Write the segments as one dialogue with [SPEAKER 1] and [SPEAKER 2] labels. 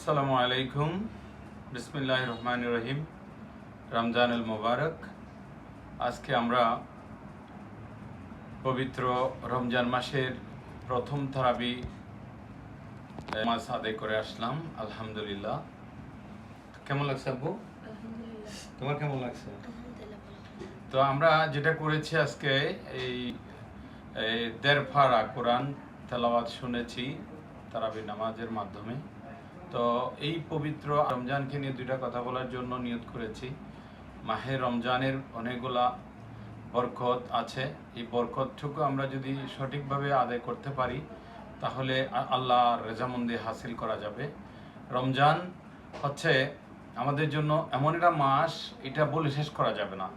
[SPEAKER 1] আসসালামু আলাইকুম। বিসমিল্লাহ রহমান রহিম। রমজানুল মোবারক। আজকে আমরা পবিত্র রমজান মাসের প্রথম তারাবি নামাজ আদায় করে আসলাম। আলহামদুলিল্লাহ। কেমন লাগছে আব্বু? তোমার কেমন লাগছে? তো আমরা যেটা করেছি আজকে এই এই দেড় ফাড়া কোরআন তেলাওয়াত শুনেছি তারাবি নামাজের মাধ্যমে। তো এই পবিত্র রমজানকে নিয়ে দুইটা কথা বলার জন্য নিয়ত করেছি। মাহে রমজানের অনেকগুলা বরকত আছে। এই বরকতটুকু আমরা যদি সঠিকভাবে আদায় করতে পারি, তাহলে আল্লাহ রেজামন্দি হাসিল করা যাবে। রমজান হচ্ছে আমাদের জন্য এমন একটা মাস, এটা বলে শেষ করা যাবে না।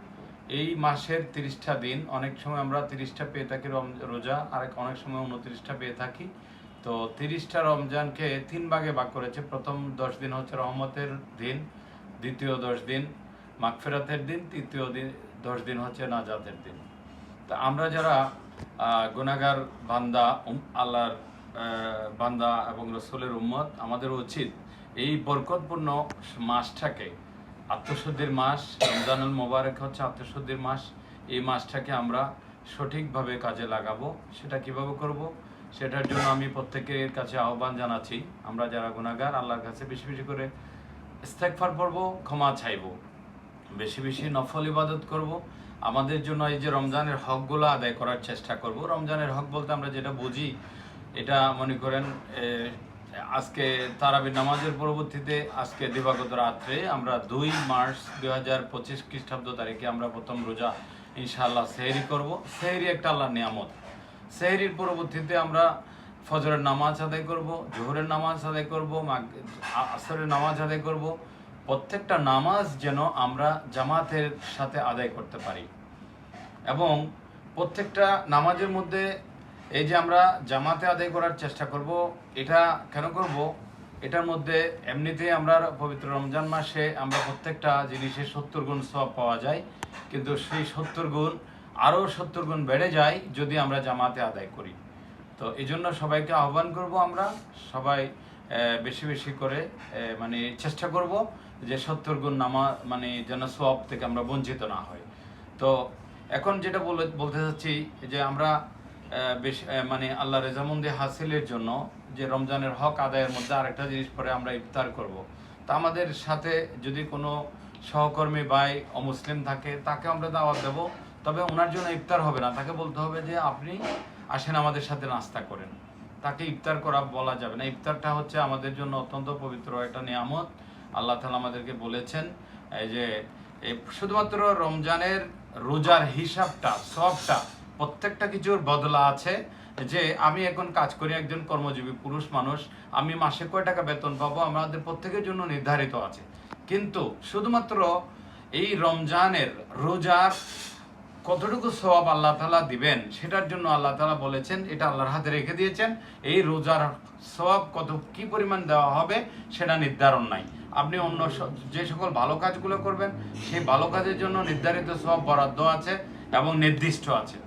[SPEAKER 1] এই মাসের তিরিশটা দিন, অনেক সময় আমরা তিরিশটা পেয়ে থাকি রোজা আর অনেক সময় উনত্রিশটা পেয়ে থাকি। তো তিরিশটা রমজানকে তিন ভাগে ভাগ করেছে। প্রথম দশ দিন হচ্ছে রহমতের দিন, দ্বিতীয় দশ দিন মাগফেরাতের দিন, তৃতীয় দিন, দশ দিন হচ্ছে নাজাতের দিন। তা আমরা যারা গুনাহগার বান্দা আল্লাহর বান্দা এবং রসুলের উম্মত, আমাদের উচিত এই বরকতপূর্ণ মাসটাকে, আত্মশুদ্ধির মাস, রমজানুল মোবারক হচ্ছে আত্মশুদ্ধির মাস, এই মাসটাকে আমরা সঠিকভাবে কাজে লাগাবো। সেটা কীভাবে করব? সেটার জন্য আমি প্রত্যেকের কাছে আহ্বান জানাচ্ছি। আমরা যারা গুনাহগার, আল্লাহর কাছে বেশি বেশি করে ইস্তেগফার পড়ব, ক্ষমা চাইব। বেশি বেশি নফল ইবাদত করব। আমাদের জন্য এই যে রমজানের হকগুলো আদায় করার চেষ্টা করব। রমজানের হক বলতে আমরা যেটা বুঝি, এটা মনে করেন আজকে তারাবি নামাজের পরবর্তীতে আজকে দিবাগত রাত্রে আমরা দুই মার্চ দুই হাজার পঁচিশ খ্রিস্টাব্দ তারিখে আমরা প্রথম রোজা ইনশাআল্লাহ সেহরি করব। সেহরি একটা আল্লাহ নিয়ামত। সেহরির পরবর্তীতে আমরা ফজরের নামাজ আদায় করব, জোহরের নামাজ আদায় করব আসরের নামাজ আদায় করব। প্রত্যেকটা নামাজ যেন আমরা জামাতের সাথে আদায় করতে পারি। এবং প্রত্যেকটা নামাজের মধ্যে এই যে আমরা জামাতে আদায় করার চেষ্টা করব, এটা কেন করব? এটার মধ্যে এমনিতেই আমরা পবিত্র রমজান মাসে আমরা প্রত্যেকটা জিনিসে সত্তর গুণ সব পাওয়া যায়। কিন্তু সেই সত্তর গুণ আরও সত্তর গুণ বেড়ে যায় যদি আমরা জামাতে আদায় করি। তো এই জন্য সবাইকে আহ্বান করব আমরা, সবাই বেশি বেশি করে মানে চেষ্টা করব যে সত্তর গুণ নামা মানে যেন সব থেকে আমরা বঞ্চিত না হই। তো এখন যেটা বলে, বলতে চাচ্ছি যে আমরা বেশ মানে আল্লাহ রেজামন্দি হাসিলের জন্য যে রমজানের হক আদায়ের মধ্যে আরেকটা জিনিস পরে আমরা ইফতার করব। তা আমাদের সাথে যদি কোনো সহকর্মী ভাই অমুসলিম থাকে, তাকে আমরা দাওয়াত দেব। তবে ওনার জন্য ইফতার হবে না। তাকে বলতে হবে যে, আপনি আসেন আমাদের সাথে নাস্তা করেন। তাকে ইফতার করা বলা যাবে না। ইফতারটা হচ্ছে আমাদের জন্য অত্যন্ত পবিত্র একটা নিয়ামত। আল্লাহ তালা আমাদেরকে বলেছেন, এই যে শুধুমাত্র রমজানের রোজার হিসাবটা, সবটা, প্রত্যেকটা কিছুর বদলা আছে যে, আমি এখন কাজ করি একজন কর্মজীবী পুরুষ মানুষ, আমি মাসে কয় টাকা বেতন পাবো? আমাদের প্রত্যেকের জন্য নির্ধারিত আছে। কিন্তু শুধুমাত্র এই রমজানের রোজার কতটুকু সবাব আল্লাহ তালা দিবেন সেটার জন্য আল্লাহ তালা বলেছেন, এটা আল্লাহর হাতে রেখে দিয়েছেন। এই রোজার সবাব কত, কি পরিমাণ দেওয়া হবে সেটা নির্ধারণ নাই। আপনি অন্য যে সকল ভালো কাজগুলো করবেন, সেই ভালো কাজের জন্য নির্ধারিত সব বরাদ্দ আছে এবং নির্দিষ্ট আছে।